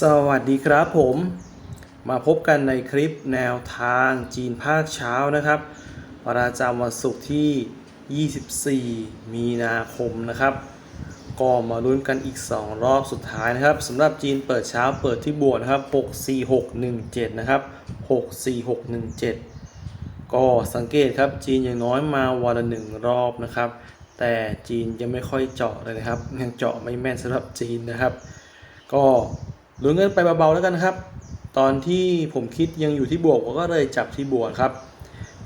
สวัสดีครับผม มาพบกันในคลิปแนวทางจีนภาคเช้านะครับ ประจำวันศุกร์ที่ 24 มีนาคมนะครับ ก็มาลุ้นกันอีก 2 รอบสุดท้ายนะครับสำหรับจีนเปิดเช้าเปิดที่บวกนะครับ 64617 นะครับ 64617 ก็สังเกตครับจีนอย่างน้อยมาวันละหนึ่งรอบนะครับ แต่จีนยังไม่ค่อยเจาะเลยนะครับยังเจาะไม่แม่นสำหรับจีนนะครับ ก็ ลุ้นกันไปเบาๆแล้วกันครับ ตอนที่ผมคิดยังอยู่ที่บวกผมก็เลยจับที่บวกครับ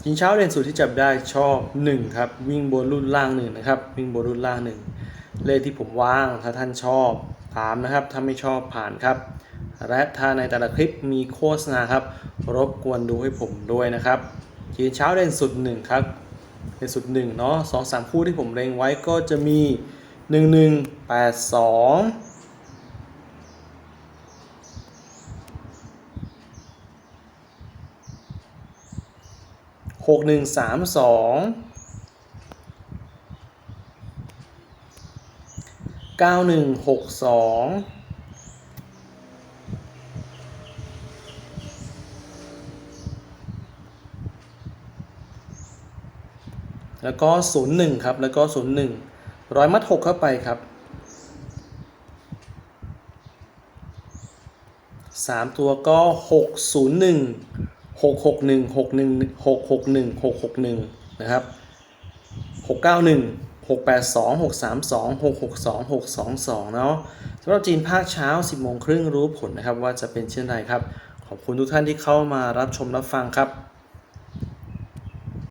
จินเช้าเด่นสุดที่จับได้ชอบ 1 ครับ วิ่งบนรุ่นล่าง1นะครับ วิ่งบนรุ่นล่าง1เลขที่ผมว่างถ้าท่านชอบตามนะครับ ถ้าไม่ชอบผ่านครับ และถ้าในแต่ละคลิปมีโฆษณาครับ รบกวนดูให้ผมด้วยนะครับจีนเช้าเด่นสุด 1 ครับเด่นสุด1เนาะสองสามคู่ที่ผมเล็งไว้ก็จะมี 1 1 8 2 หกหนึ่งสามสองเก้าหนึ่งหกสองแล้วก็ศูนย์หนึ่งครับ แล้วก็ศูนย์หนึ่งร้อยมัดหกเข้าไปครับสามตัวก็หกศูนย์ หกหกหนึ่งหกหนึ่งหกหกหนึ่งหกหกหนึ่งนะครับหกเก้าหนึ่งหกแปดสองหกสามสองหกหกสองหกสองสองเนาะสำหรับจีนภาคเช้าสิบโมงครึ่งรู้ผลนะครับว่าจะเป็นเช่นไรครับ ขอบคุณทุกท่านที่เข้ามารับชมรับฟังครับ